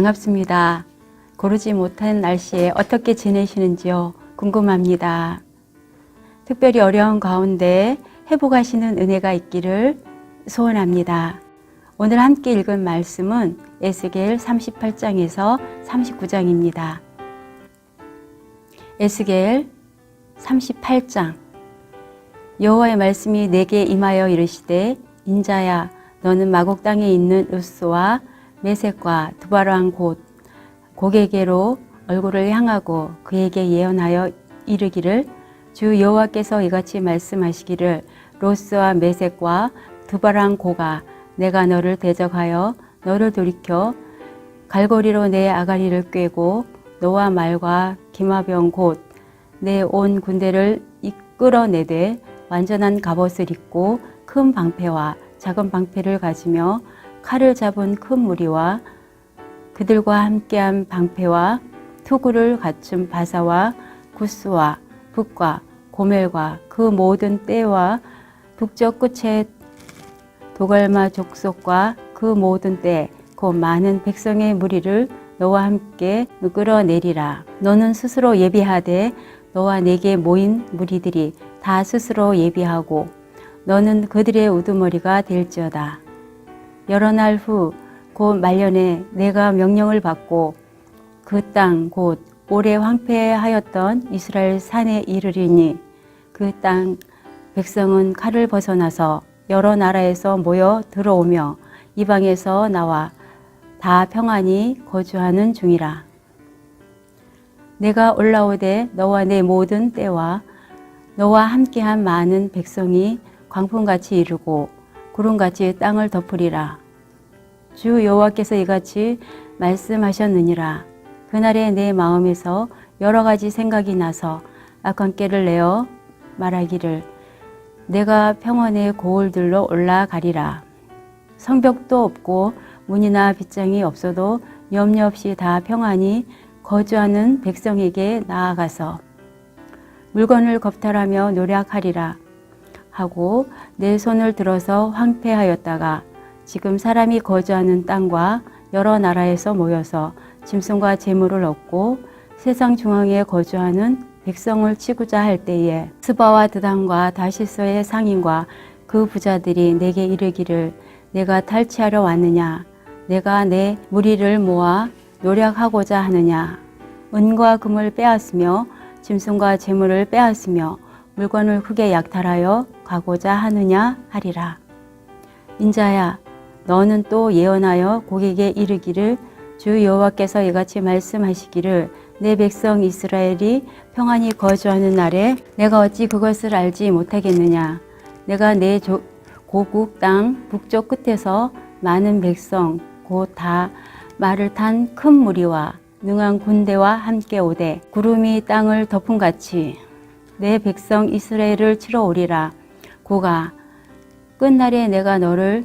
반갑습니다. 고르지 못한 날씨에 어떻게 지내시는지요? 궁금합니다. 특별히 어려운 가운데 회복하시는 은혜가 있기를 소원합니다. 오늘 함께 읽은 말씀은 에스겔 38장에서 39장입니다. 에스겔 38장 여호와의 말씀이 내게 임하여 이르시되 인자야 너는 마곡 땅에 있는 루스와 메색과 두바랑 곧 고개게로 얼굴을 향하고 그에게 예언하여 이르기를 주 여호와께서 이같이 말씀하시기를 로스와 메색과 두바랑 고가 내가 너를 대적하여 너를 돌이켜 갈고리로 내 아가리를 꿰고 너와 말과 기마병 곧 내 온 군대를 이끌어내되 완전한 갑옷을 입고 큰 방패와 작은 방패를 가지며 칼을 잡은 큰 무리와 그들과 함께한 방패와 투구를 갖춘 바사와 구스와 북과 고멜과 그 모든 떼와 북쪽 끝에 도갈마 족속과 그 모든 때, 곧 많은 백성의 무리를 너와 함께 끌어내리라. 너는 스스로 예비하되 너와 내게 모인 무리들이 다 스스로 예비하고 너는 그들의 우두머리가 될지어다. 여러 날 후 곧 말년에 내가 명령을 받고 그 땅 곧 오래 황폐하였던 이스라엘 산에 이르리니 그 땅 백성은 칼을 벗어나서 여러 나라에서 모여 들어오며 이방에서 나와 다 평안히 거주하는 중이라. 내가 올라오되 너와 내 모든 때와 너와 함께한 많은 백성이 광풍같이 이르고 구름같이 땅을 덮으리라. 주 여호와께서 이같이 말씀하셨느니라. 그날에 내 마음에서 여러 가지 생각이 나서 악한 깨를 내어 말하기를 내가 평원의 고을들로 올라가리라. 성벽도 없고 문이나 빗장이 없어도 염려 없이 다 평안히 거주하는 백성에게 나아가서 물건을 겁탈하며 노력하리라 하고 내 손을 들어서 황폐하였다가 지금 사람이 거주하는 땅과 여러 나라에서 모여서 짐승과 재물을 얻고 세상 중앙에 거주하는 백성을 치고자 할 때에 스바와 드단과 다시스의 상인과 그 부자들이 내게 이르기를 내가 탈취하러 왔느냐? 내가 내 무리를 모아 노력하고자 하느냐? 은과 금을 빼앗으며 짐승과 재물을 빼앗으며 물건을 크게 약탈하여 가고자 하느냐 하리라. 인자야 너는 또 예언하여 고객에게 이르기를 주 여호와께서 이같이 말씀하시기를 내 백성 이스라엘이 평안히 거주하는 날에 내가 어찌 그것을 알지 못하겠느냐? 내가 내 조, 고국 땅 북쪽 끝에서 많은 백성 곧 다 말을 탄 큰 무리와 능한 군대와 함께 오되 구름이 땅을 덮은 같이 내 백성 이스라엘을 치러 오리라. 고가 끝날에 내가 너를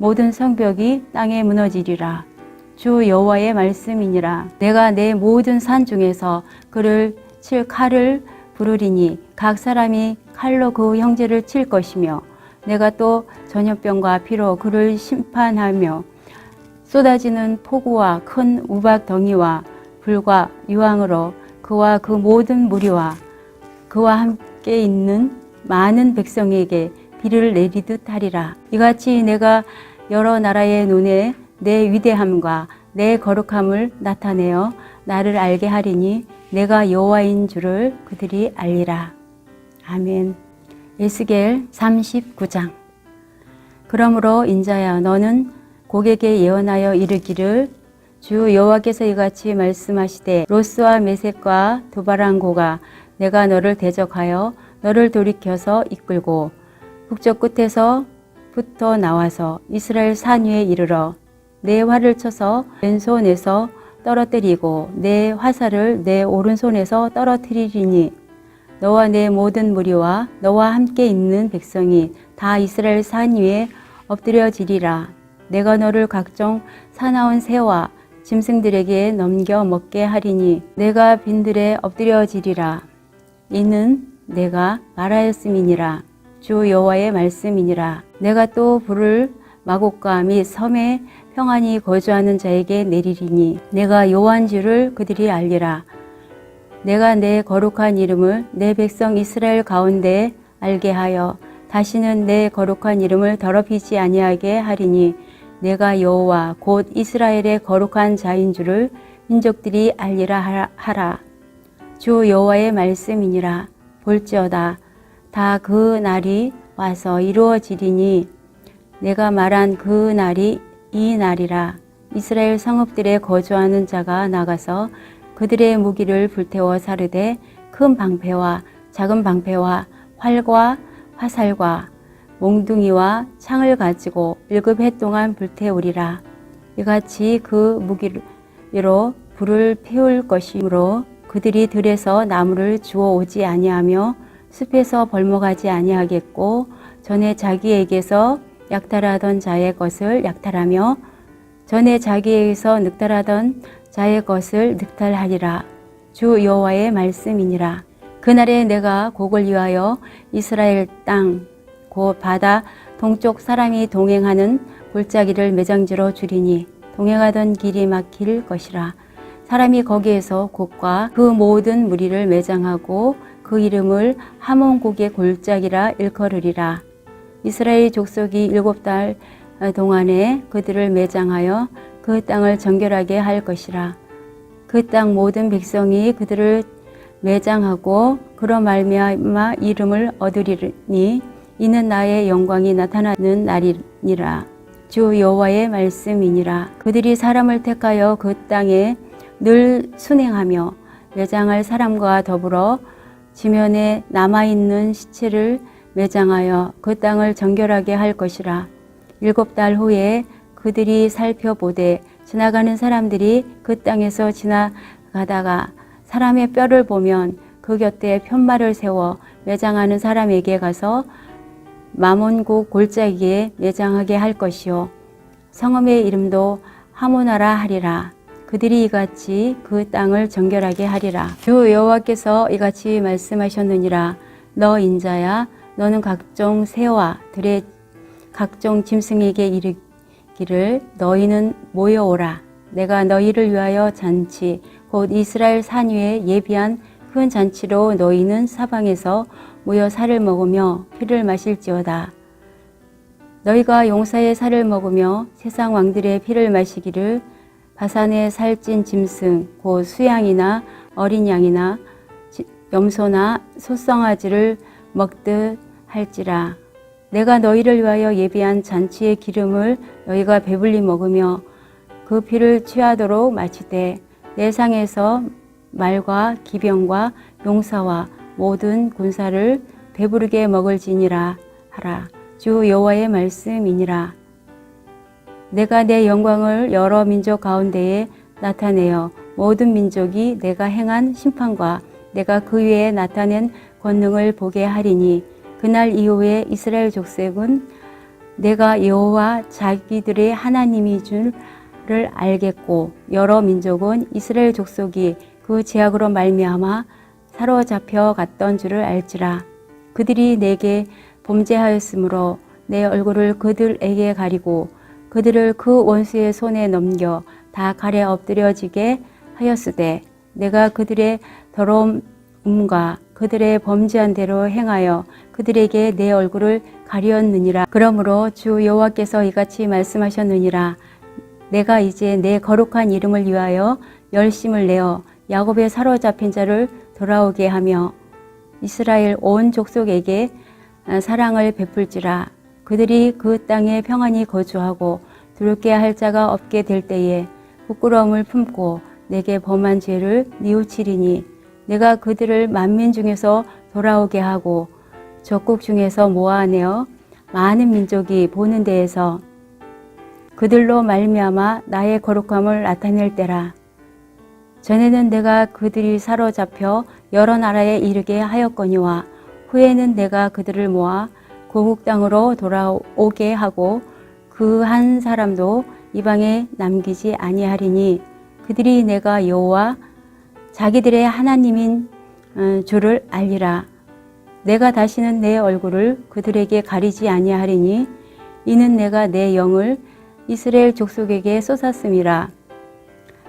모든 성벽이 땅에 무너지리라. 주 여호와의 말씀이니라. 내가 내 모든 산 중에서 그를 칠 칼을 부르리니 각 사람이 칼로 그 형제를 칠 것이며 내가 또 전염병과 피로 그를 심판하며 쏟아지는 폭우와 큰 우박 덩이와 불과 유황으로 그와 그 모든 무리와 그와 함께 있는 많은 백성에게 비를 내리듯 하리라. 이같이 내가 여러 나라의 눈에 내 위대함과 내 거룩함을 나타내어 나를 알게 하리니 내가 여호와인 줄을 그들이 알리라. 아멘. 에스겔 39장 그러므로 인자야 너는 고객에 예언하여 이르기를 주 여호와께서 이같이 말씀하시되 로스와 메색과 두바랑고가 내가 너를 대적하여 너를 돌이켜서 이끌고 북쪽 끝에서 부터 나와서 이스라엘 산 위에 이르러 내 활을 쳐서 왼손에서 떨어뜨리고 내 화살을 내 오른손에서 떨어뜨리리니 너와 내 모든 무리와 너와 함께 있는 백성이 다 이스라엘 산 위에 엎드려지리라. 내가 너를 각종 사나운 새와 짐승들에게 넘겨 먹게 하리니 내가 빈들에 엎드려지리라. 이는 내가 말하였음이니라. 주 여호와의 말씀이니라. 내가 또 불을 마곡과 및 섬에 평안히 거주하는 자에게 내리리니 내가 줄을 그들이 알리라. 내가 내 거룩한 이름을 내 백성 이스라엘 가운데 알게 하여 다시는 내 거룩한 이름을 더럽히지 아니하게 하리니 내가 여호와 곧 이스라엘의 거룩한 자인 줄을 민족들이 알리라 하라. 주 여호와의 말씀이니라 볼지어다 다 그 날이 와서 이루어지리니 내가 말한 그 날이 이 날이라. 이스라엘 성읍들에 거주하는 자가 나가서 그들의 무기를 불태워 사르되 큰 방패와 작은 방패와 활과 화살과 몽둥이와 창을 가지고 일곱 해 동안 불태우리라. 이같이 그 무기로 불을 피울 것이므로 그들이 들에서 나무를 주워 오지 아니하며 숲에서 벌목하지 아니하겠고 전에 자기에게서 약탈하던 자의 것을 약탈하며 전에 자기에게서 늑탈하던 자의 것을 늑탈하리라. 주 여호와의 말씀이니라. 그날에 내가 곡을 위하여 이스라엘 땅 곧 바다 동쪽 사람이 동행하는 골짜기를 매장지로 줄이니 동행하던 길이 막힐 것이라. 사람이 거기에서 곡과 그 모든 무리를 매장하고 그 이름을 하몬곡의 골짜기라 일컬으리라. 이스라엘 족속이 일곱 달 동안에 그들을 매장하여 그 땅을 정결하게 할 것이라. 그 땅 모든 백성이 그들을 매장하고 그로 말미암아 이름을 얻으리니 이는 나의 영광이 나타나는 날이니라. 주 여호와의 말씀이니라. 그들이 사람을 택하여 그 땅에 늘 순행하며 매장할 사람과 더불어 지면에 남아 있는 시체를 매장하여 그 땅을 정결하게 할 것이라. 일곱 달 후에 그들이 살펴보되 지나가는 사람들이 그 땅에서 지나가다가 사람의 뼈를 보면 그 곁에 편말을 세워 매장하는 사람에게 가서 마몬국 골짜기에 매장하게 할 것이요. 성읍의 이름도 하모나라 하리라 그들이 이같이 그 땅을 정결하게 하리라. 주 여호와께서 이같이 말씀하셨느니라. 너 인자야 너는 각종 새와 들의 각종 짐승에게 이르기를 너희는 모여오라. 내가 너희를 위하여 잔치 곧 이스라엘 산 위에 예비한 큰 잔치로 너희는 사방에서 모여 살을 먹으며 피를 마실지어다. 너희가 용사의 살을 먹으며 세상 왕들의 피를 마시기를 바산의 살찐 짐승 곧 수양이나 어린 양이나 지- 염소나 소성아지를 먹듯 할지라. 내가 너희를 위하여 예비한 잔치의 기름을 너희가 배불리 먹으며 그 피를 취하도록 마치되 내 상에서 말과 기병과 용사와 모든 군사를 배부르게 먹을지니라 하라 주 여호와의 말씀이니라 내가 내 영광을 여러 민족 가운데에 나타내어 모든 민족이 내가 행한 심판과 내가 그 위에 나타낸 권능을 보게 하리니 그날 이후에 이스라엘 족속은 내가 여호와 자기들의 하나님이 줄을 알겠고 여러 민족은 이스라엘 족속이 그 제약으로 말미암아 사로잡혀 갔던 줄을 알지라. 그들이 내게 범죄하였으므로 내 얼굴을 그들에게 가리고 그들을 그 원수의 손에 넘겨 다 칼에 엎드려지게 하였으되 내가 그들의 더러움과 그들의 범죄한 대로 행하여 그들에게 내 얼굴을 가리었느니라. 그러므로 주 여호와께서 이같이 말씀하셨느니라. 내가 이제 내 거룩한 이름을 위하여 열심을 내어 야곱의 사로잡힌 자를 돌아오게 하며 이스라엘 온 족속에게 아, 사랑을 베풀지라 그들이 그 땅에 평안히 거주하고 두렵게 할 자가 없게 될 때에 부끄러움을 품고 내게 범한 죄를 뉘우치리니 내가 그들을 만민 중에서 돌아오게 하고 적국 중에서 모아내어 많은 민족이 보는 데에서 그들로 말미암아 나의 거룩함을 나타낼 때라. 전에는 내가 그들이 사로잡혀 여러 나라에 이르게 하였거니와 후에는 내가 그들을 모아 고국 땅으로 돌아오게 하고 그 한 사람도 이방에 남기지 아니하리니 그들이 내가 여호와 자기들의 하나님인 어, 주를 알리라. 내가 다시는 내 얼굴을 그들에게 가리지 아니하리니 이는 내가 내 영을 이스라엘 족속에게 쏟았음이라.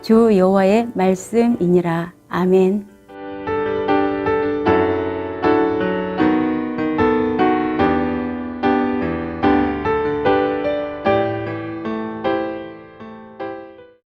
주 여호와의 말씀이니라. 아멘.